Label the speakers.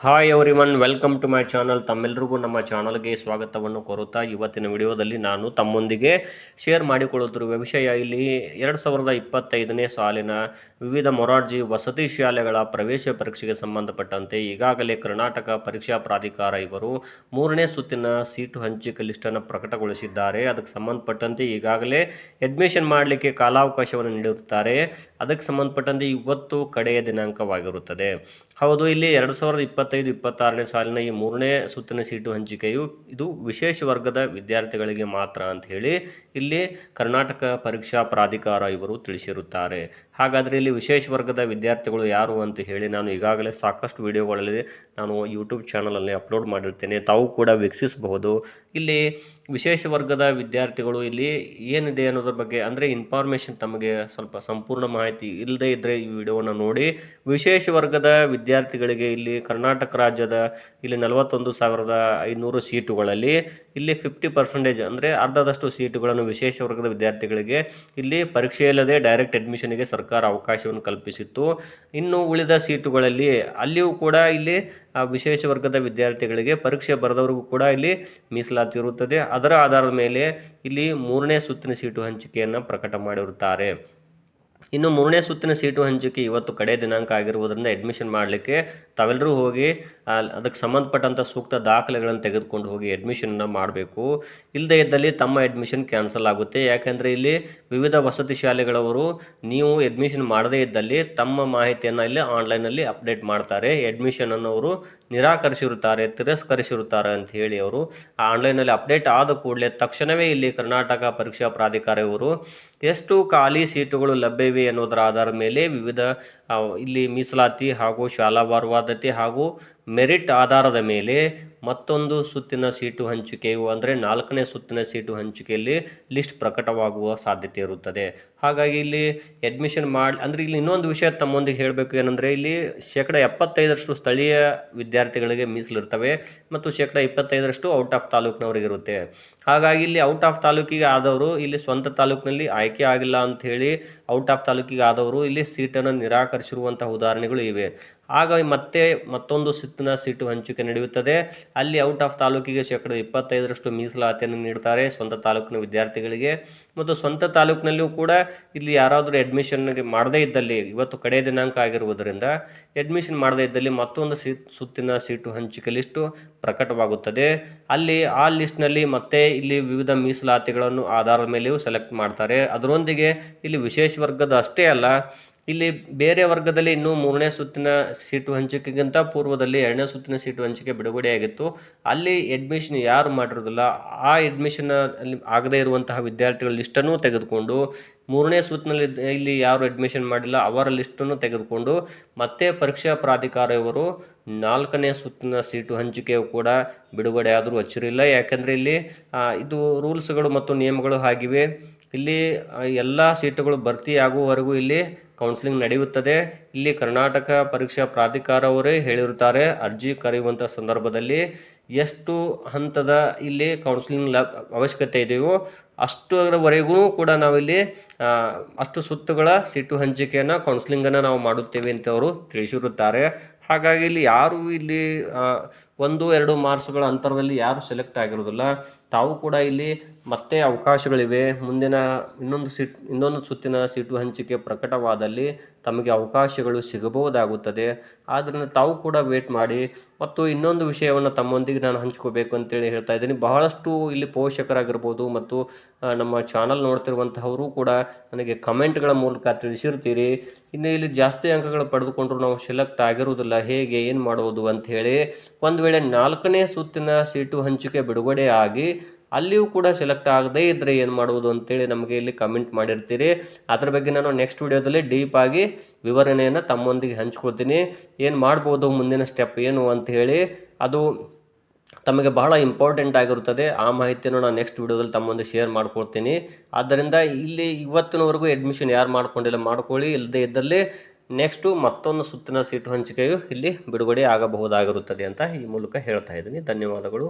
Speaker 1: Hi everyone welcome to my channel ತಮ್ಮೆಲ್ರಿಗೂ ನಮ್ಮ ಚಾನಲ್ಗೆ ಸ್ವಾಗತವನ್ನು ಕೋರುತ್ತಾ ಇವತ್ತಿನ ವಿಡಿಯೋದಲ್ಲಿ ನಾನು ತಮ್ಮೊಂದಿಗೆ ಶೇರ್ ಮಾಡಿಕೊಳ್ಳುತ್ತಿರುವ ವಿಷಯ ಇಲ್ಲಿ ಎರಡು ಸಾವಿರದ ಇಪ್ಪತ್ತೈದನೇ ಸಾಲಿನ ವಿವಿಧ ಮೊರಾರ್ಜಿ ವಸತಿ ಶಾಲೆಗಳ ಪ್ರವೇಶ ಪರೀಕ್ಷೆಗೆ ಸಂಬಂಧಪಟ್ಟಂತೆ ಈಗಾಗಲೇ ಕರ್ನಾಟಕ ಪರೀಕ್ಷಾ ಪ್ರಾಧಿಕಾರ ಇವರು ಮೂರನೇ ಸುತ್ತಿನ ಸೀಟು ಹಂಚಿಕೆ ಲಿಸ್ಟನ್ನು ಪ್ರಕಟಗೊಳಿಸಿದ್ದಾರೆ. ಅದಕ್ಕೆ ಸಂಬಂಧಪಟ್ಟಂತೆ ಈಗಾಗಲೇ ಅಡ್ಮಿಷನ್ ಮಾಡಲಿಕ್ಕೆ ಕಾಲಾವಕಾಶವನ್ನು ನೀಡುತ್ತಾರೆ ಅದಕ್ಕೆ ಸಂಬಂಧಪಟ್ಟಂತೆ ಇವತ್ತು ಕಡೆಯ ದಿನಾಂಕವಾಗಿರುತ್ತದೆ. ಹೌದು, ಇಲ್ಲಿ ಎರಡು ಸಾವಿರದ ಇಪ್ಪತ್ತೈದು, ಇಪ್ಪತ್ತಾರನೇ ಸಾಲಿನ ಈ ಮೂರನೇ ಸುತ್ತಿನ ಸೀಟು ಹಂಚಿಕೆಯು ಇದು ವಿಶೇಷ ವರ್ಗದ ವಿದ್ಯಾರ್ಥಿಗಳಿಗೆ ಮಾತ್ರ ಅಂತ ಹೇಳಿ ಇಲ್ಲಿ ಕರ್ನಾಟಕ ಪರೀಕ್ಷಾ ಪ್ರಾಧಿಕಾರ ಇವರು ತಿಳಿಸಿರುತ್ತಾರೆ. ಹಾಗಾದರೆ ಇಲ್ಲಿ ವಿಶೇಷ ವರ್ಗದ ವಿದ್ಯಾರ್ಥಿಗಳು ಯಾರು ಅಂತ ಹೇಳಿ ನಾನು ಈಗಾಗಲೇ ಸಾಕಷ್ಟು ವಿಡಿಯೋಗಳಲ್ಲಿ ನಾನು ಯೂಟ್ಯೂಬ್ ಚಾನಲಲ್ಲಿ ಅಪ್ಲೋಡ್ ಮಾಡಿರ್ತೇನೆ. ತಾವು ಕೂಡ ವೀಕ್ಷಿಸಬಹುದು. ಇಲ್ಲಿ ವಿಶೇಷ ವರ್ಗದ ವಿದ್ಯಾರ್ಥಿಗಳು ಇಲ್ಲಿ ಏನಿದೆ ಅನ್ನೋದ್ರ ಬಗ್ಗೆ, ಅಂದರೆ ಇನ್ಫಾರ್ಮೇಷನ್ ತಮಗೆ ಸ್ವಲ್ಪ ಸಂಪೂರ್ಣ ಮಾಹಿತಿ ಇಲ್ಲದೆ ಇದ್ದರೆ ಈ ವಿಡಿಯೋವನ್ನು ನೋಡಿ. ವಿಶೇಷ ವರ್ಗದ ವಿದ್ಯಾರ್ಥಿಗಳಿಗೆ ಇಲ್ಲಿ ಕರ್ನಾಟಕ ರಾಜ್ಯದ ಇಲ್ಲಿ ನಲವತ್ತೊಂದು ಸಾವಿರದ ಐನೂರು ಸೀಟುಗಳಲ್ಲಿ ಇಲ್ಲಿ ಫಿಫ್ಟಿ ಪರ್ಸೆಂಟೇಜ್ ಅಂದರೆ ಅರ್ಧದಷ್ಟು ಸೀಟುಗಳನ್ನು ವಿಶೇಷ ವರ್ಗದ ವಿದ್ಯಾರ್ಥಿಗಳಿಗೆ ಇಲ್ಲಿ ಪರೀಕ್ಷೆಯಲ್ಲದೆ ಡೈರೆಕ್ಟ್ ಅಡ್ಮಿಷನ್ಗೆ ಸರ್ಕಾರ ಅವಕಾಶವನ್ನು ಕಲ್ಪಿಸಿತ್ತು. ಇನ್ನು ಉಳಿದ ಸೀಟುಗಳಲ್ಲಿ ಅಲ್ಲಿಯೂ ಕೂಡ ಇಲ್ಲಿ ವಿಶೇಷ ವರ್ಗದ ವಿದ್ಯಾರ್ಥಿಗಳಿಗೆ ಪರೀಕ್ಷೆ ಬರೆದವರಿಗೂ ಕೂಡ ಇಲ್ಲಿ ಮೀಸಲಾತಿ ಇರುತ್ತದೆ. ಅದರ ಆಧಾರದ ಮೇಲೆ ಇಲ್ಲಿ ಮೂರನೇ ಸುತ್ತಿನ ಸೀಟು ಹಂಚಿಕೆಯನ್ನು ಪ್ರಕಟ ಮಾಡಿರುತ್ತಾರೆ. ಇನ್ನು ಮೂರನೇ ಸುತ್ತಿನ ಸೀಟು ಹಂಚಿಕೆ ಇವತ್ತು ಕಡೆ ದಿನಾಂಕ ಆಗಿರುವುದರಿಂದ ಅಡ್ಮಿಷನ್ ಮಾಡಲಿಕ್ಕೆ ತಾವೆಲ್ಲರೂ ಹೋಗಿ ಅದಕ್ಕೆ ಸಂಬಂಧಪಟ್ಟಂಥ ಸೂಕ್ತ ದಾಖಲೆಗಳನ್ನು ತೆಗೆದುಕೊಂಡು ಹೋಗಿ ಅಡ್ಮಿಷನ್ನ ಮಾಡಬೇಕು. ಇಲ್ಲದೇ ಇದ್ದಲ್ಲಿ ತಮ್ಮ ಅಡ್ಮಿಷನ್ ಕ್ಯಾನ್ಸಲ್ ಆಗುತ್ತೆ. ಯಾಕೆಂದರೆ ಇಲ್ಲಿ ವಿವಿಧ ವಸತಿ ಶಾಲೆಗಳವರು ನೀವು ಅಡ್ಮಿಷನ್ ಮಾಡದೇ ಇದ್ದಲ್ಲಿ ತಮ್ಮ ಮಾಹಿತಿಯನ್ನು ಇಲ್ಲಿ ಆನ್ಲೈನಲ್ಲಿ ಅಪ್ಡೇಟ್ ಮಾಡ್ತಾರೆ. ಅಡ್ಮಿಷನನ್ನು ಅವರು ನಿರಾಕರಿಸಿರುತ್ತಾರೆ, ತಿರಸ್ಕರಿಸಿರುತ್ತಾರೆ ಅಂತ ಹೇಳಿ ಅವರು. ಆನ್ಲೈನಲ್ಲಿ ಅಪ್ಡೇಟ್ ಆದ ಕೂಡಲೇ ತಕ್ಷಣವೇ ಇಲ್ಲಿ ಕರ್ನಾಟಕ ಪರೀಕ್ಷಾ ಪ್ರಾಧಿಕಾರ ಇವರು ಎಷ್ಟು ಖಾಲಿ ಸೀಟುಗಳು ಲಭ್ಯವಿವೆ ಅನ್ನೋದರ ಆಧಾರದ ಮೇಲೆ ವಿವಿಧ ಇಲ್ಲಿ ಮೀಸಲಾತಿ ಹಾಗೂ ಶಾಲಾವಾರವಾದತೆ ಹಾಗೂ ಮೆರಿಟ್ ಆಧಾರದ ಮೇಲೆ ಮತ್ತೊಂದು ಸುತ್ತಿನ ಸೀಟು ಹಂಚಿಕೆಯು ಅಂದರೆ ನಾಲ್ಕನೇ ಸುತ್ತಿನ ಸೀಟು ಹಂಚಿಕೆಯಲ್ಲಿ ಲಿಸ್ಟ್ ಪ್ರಕಟವಾಗುವ ಸಾಧ್ಯತೆ ಇರುತ್ತದೆ. ಹಾಗಾಗಿ ಇಲ್ಲಿ ಅಡ್ಮಿಷನ್ ಮಾಡಿ, ಅಂದರೆ ಇಲ್ಲಿ ಇನ್ನೊಂದು ವಿಷಯ ತಮ್ಮೊಂದಿಗೆ ಹೇಳಬೇಕು ಏನಂದರೆ ಇಲ್ಲಿ ಶೇಕಡ ಎಪ್ಪತ್ತೈದರಷ್ಟು ಸ್ಥಳೀಯ ವಿದ್ಯಾರ್ಥಿಗಳಿಗೆ ಮೀಸಲಿರ್ತವೆ ಮತ್ತು ಶೇಕಡ ಇಪ್ಪತ್ತೈದರಷ್ಟು ಔಟ್ ಆಫ್ ತಾಲೂಕಿನವರಿಗಿರುತ್ತೆ ಹಾಗಾಗಿ ಇಲ್ಲಿ ಔಟ್ ಆಫ್ ತಾಲೂಕಿಗೆ ಆದವರು ಇಲ್ಲಿ ಸ್ವಂತ ತಾಲೂಕಿನಲ್ಲಿ ಆಯ್ಕೆ ಆಗಿಲ್ಲ ಅಂತ ಹೇಳಿ ಔಟ್ ಆಫ್ ತಾಲೂಕಿಗೆ ಆದವರು ಇಲ್ಲಿ ಸೀಟನ್ನು ನಿರಾಕರಿಸಿರುವಂತಹ ಉದಾಹರಣೆಗಳು ಇವೆ. ಆಗ ಮತ್ತೆ ಮತ್ತೊಂದು ಸುತ್ತಿನ ಸೀಟು ಹಂಚಿಕೆ ನಡೆಯುತ್ತದೆ. ಅಲ್ಲಿ ಔಟ್ ಆಫ್ ತಾಲೂಕಿಗೆ ಶೇಕಡ ಇಪ್ಪತ್ತೈದರಷ್ಟು ಮೀಸಲಾತಿಯನ್ನು ನೀಡ್ತಾರೆ ಸ್ವಂತ ತಾಲೂಕಿನ ವಿದ್ಯಾರ್ಥಿಗಳಿಗೆ. ಮತ್ತು ಸ್ವಂತ ತಾಲೂಕಿನಲ್ಲಿಯೂ ಕೂಡ ಇಲ್ಲಿ ಯಾರಾದರೂ ಅಡ್ಮಿಷನ್ಗೆ ಮಾಡದೇ ಇದ್ದಲ್ಲಿ, ಇವತ್ತು ಕಡೆಯ ದಿನಾಂಕ ಆಗಿರುವುದರಿಂದ ಅಡ್ಮಿಷನ್ ಮಾಡದೇ ಇದ್ದಲ್ಲಿ ಮತ್ತೊಂದು ಸೀ, ಸುತ್ತಿನ ಸೀಟು ಹಂಚಿಕೆ ಲಿಸ್ಟು ಪ್ರಕಟವಾಗುತ್ತದೆ. ಅಲ್ಲಿ ಆ ಲಿಸ್ಟ್ನಲ್ಲಿ ಮತ್ತೆ ಇಲ್ಲಿ ವಿವಿಧ ಮೀಸಲಾತಿಗಳನ್ನು ಆಧಾರದ ಮೇಲೆಯೂ ಸೆಲೆಕ್ಟ್ ಮಾಡ್ತಾರೆ. ಅದರೊಂದಿಗೆ ಇಲ್ಲಿ ವಿಶೇಷ ವರ್ಗದ ಅಷ್ಟೇ ಅಲ್ಲ ಇಲ್ಲಿ ಬೇರೆ ವರ್ಗದಲ್ಲಿ ಇನ್ನೂ ಮೂರನೇ ಸುತ್ತಿನ ಸೀಟು ಹಂಚಿಕೆಗಿಂತ ಪೂರ್ವದಲ್ಲಿ ಎರಡನೇ ಸುತ್ತಿನ ಸೀಟು ಹಂಚಿಕೆ ಬಿಡುಗಡೆಯಾಗಿತ್ತು ಅಲ್ಲಿ ಅಡ್ಮಿಷನ್ ಯಾರು ಮಾಡಿರೋದಿಲ್ಲ ಆ ಅಡ್ಮಿಷನ್ ಅಲ್ಲಿ ಆಗದೇ ಇರುವಂತಹ ವಿದ್ಯಾರ್ಥಿಗಳ ಲಿಸ್ಟನ್ನು ತೆಗೆದುಕೊಂಡು, ಮೂರನೇ ಸುತ್ತಿನಲ್ಲಿ ಇಲ್ಲಿ ಯಾರು ಅಡ್ಮಿಷನ್ ಮಾಡಿಲ್ಲ ಅವರ ಲಿಸ್ಟನ್ನು ತೆಗೆದುಕೊಂಡು, ಮತ್ತೆ ಪರೀಕ್ಷಾ ಪ್ರಾಧಿಕಾರ ಇವರು ನಾಲ್ಕನೇ ಸುತ್ತಿನ ಸೀಟು ಹಂಚಿಕೆಯು ಕೂಡ ಬಿಡುಗಡೆ ಆದರೂ ಅಚ್ಚರಿಲ್ಲ ಯಾಕೆಂದರೆ ಇಲ್ಲಿ ಇದು ರೂಲ್ಸ್ಗಳು ಮತ್ತು ನಿಯಮಗಳು ಆಗಿವೆ ಇಲ್ಲಿ ಎಲ್ಲ ಸೀಟುಗಳು ಭರ್ತಿಯಾಗುವವರೆಗೂ ಇಲ್ಲಿ ಕೌನ್ಸಿಲಿಂಗ್ ನಡೆಯುತ್ತದೆ. ಇಲ್ಲಿ ಕರ್ನಾಟಕ ಪರೀಕ್ಷಾ ಪ್ರಾಧಿಕಾರವರೇ ಹೇಳಿರುತ್ತಾರೆ, ಅರ್ಜಿ ಕರೆಯುವಂಥ ಸಂದರ್ಭದಲ್ಲಿ ಎಷ್ಟು ಹಂತದ ಇಲ್ಲಿ ಕೌನ್ಸಿಲಿಂಗ್ ಲ ಅವಶ್ಯಕತೆ ಇದೆಯೋ ಅಷ್ಟರವರೆಗೂ ಕೂಡ ನಾವಿಲ್ಲಿ ಅಷ್ಟು ಸುತ್ತುಗಳ ಸೀಟು ಹಂಚಿಕೆಯನ್ನು, ಕೌನ್ಸಿಲಿಂಗನ್ನು ನಾವು ಮಾಡುತ್ತೇವೆ ಅಂತ ಅವರು ತಿಳಿಸಿರುತ್ತಾರೆ. ಹಾಗಾಗಿ ಇಲ್ಲಿ ಯಾರು ಇಲ್ಲಿ ಒಂದು, ಎರಡು ಮಾರ್ಕ್ಸ್ಗಳ ಅಂತರದಲ್ಲಿ ಯಾರು ಸೆಲೆಕ್ಟ್ ಆಗಿರೋದಿಲ್ಲ ತಾವು ಕೂಡ ಇಲ್ಲಿ ಮತ್ತೆ ಅವಕಾಶಗಳಿವೆ. ಮುಂದಿನ ಇನ್ನೊಂದು ಸೀಟ್, ಇನ್ನೊಂದು ಸುತ್ತಿನ ಸೀಟು ಹಂಚಿಕೆ ಪ್ರಕಟವಾದಲ್ಲಿ ತಮಗೆ ಅವಕಾಶಗಳು ಸಿಗಬಹುದಾಗುತ್ತದೆ. ಆದ್ದರಿಂದ ತಾವು ಕೂಡ ವೇಟ್ ಮಾಡಿ. ಮತ್ತು ಇನ್ನೊಂದು ವಿಷಯವನ್ನು ತಮ್ಮೊಂದಿಗೆ ನಾನು ಹಂಚ್ಕೋಬೇಕು ಅಂತೇಳಿ ಹೇಳ್ತಾ ಇದ್ದೀನಿ. ಬಹಳಷ್ಟು ಇಲ್ಲಿ ಪೋಷಕರಾಗಿರ್ಬೋದು ಮತ್ತು ನಮ್ಮ ಚಾನಲ್ ನೋಡ್ತಿರುವಂತಹವರು ಕೂಡ ನನಗೆ ಕಮೆಂಟ್ಗಳ ಮೂಲಕ ತಿಳಿಸಿರ್ತೀರಿ. ಇನ್ನು ಇಲ್ಲಿ ಜಾಸ್ತಿ ಅಂಕಗಳು ಪಡೆದುಕೊಂಡ್ರು ನಾವು ಸೆಲೆಕ್ಟ್ ಆಗಿರುವುದಿಲ್ಲ. ಹೇಗೆ, ಏನು ಮಾಡುವುದು ಅಂತ ಹೇಳಿ ಒಂದು ವೇಳೆ ನಾಲ್ಕನೇ ಸುತ್ತಿನ ಸೀಟು ಹಂಚಿಕೆ ಬಿಡುಗಡೆ ಆಗಿ ಅಲ್ಲಿಯೂ ಕೂಡ ಸೆಲೆಕ್ಟ್ ಆಗದೇ ಇದ್ದರೆ ಏನು ಮಾಡುವುದು ಅಂತೇಳಿ ನಮಗೆ ಇಲ್ಲಿ ಕಮೆಂಟ್ ಮಾಡಿರ್ತೀರಿ. ಅದ್ರ ಬಗ್ಗೆ ನಾನು ನೆಕ್ಸ್ಟ್ ವಿಡಿಯೋದಲ್ಲಿ ಡೀಪ್ ಆಗಿ ವಿವರಣೆಯನ್ನು ತಮ್ಮೊಂದಿಗೆ ಹಂಚ್ಕೊಳ್ತೀನಿ. ಏನು ಮಾಡ್ಬೋದು ಮುಂದಿನ ಸ್ಟೆಪ್ ಏನು ಅಂತ ಹೇಳಿ. ಅದು ತಮಗೆ ಬಹಳ ಇಂಪಾರ್ಟೆಂಟ್ ಆಗಿರುತ್ತದೆ. ಆ ಮಾಹಿತಿಯನ್ನು ನಾನು ನೆಕ್ಸ್ಟ್ ವಿಡಿಯೋದಲ್ಲಿ ತಮ್ಮೊಂದಿಗೆ ಶೇರ್ ಮಾಡ್ಕೊಳ್ತೀನಿ. ಆದ್ದರಿಂದ ಇಲ್ಲಿ ಇವತ್ತಿನವರೆಗೂ ಅಡ್ಮಿಷನ್ ಯಾರು ಮಾಡ್ಕೊಂಡಿಲ್ಲ ಮಾಡ್ಕೊಳ್ಳಿ. ಇಲ್ಲದೇ ಇದ್ದಲ್ಲಿ ನೆಕ್ಸ್ಟು ಮತ್ತೊಂದು ಸುತ್ತಿನ ಸೀಟು ಹಂಚಿಕೆಯು ಇಲ್ಲಿ ಬಿಡುಗಡೆ ಆಗಬಹುದಾಗಿರುತ್ತದೆ ಅಂತ ಈ ಮೂಲಕ ಹೇಳ್ತಾ ಇದ್ದೀನಿ. ಧನ್ಯವಾದಗಳು.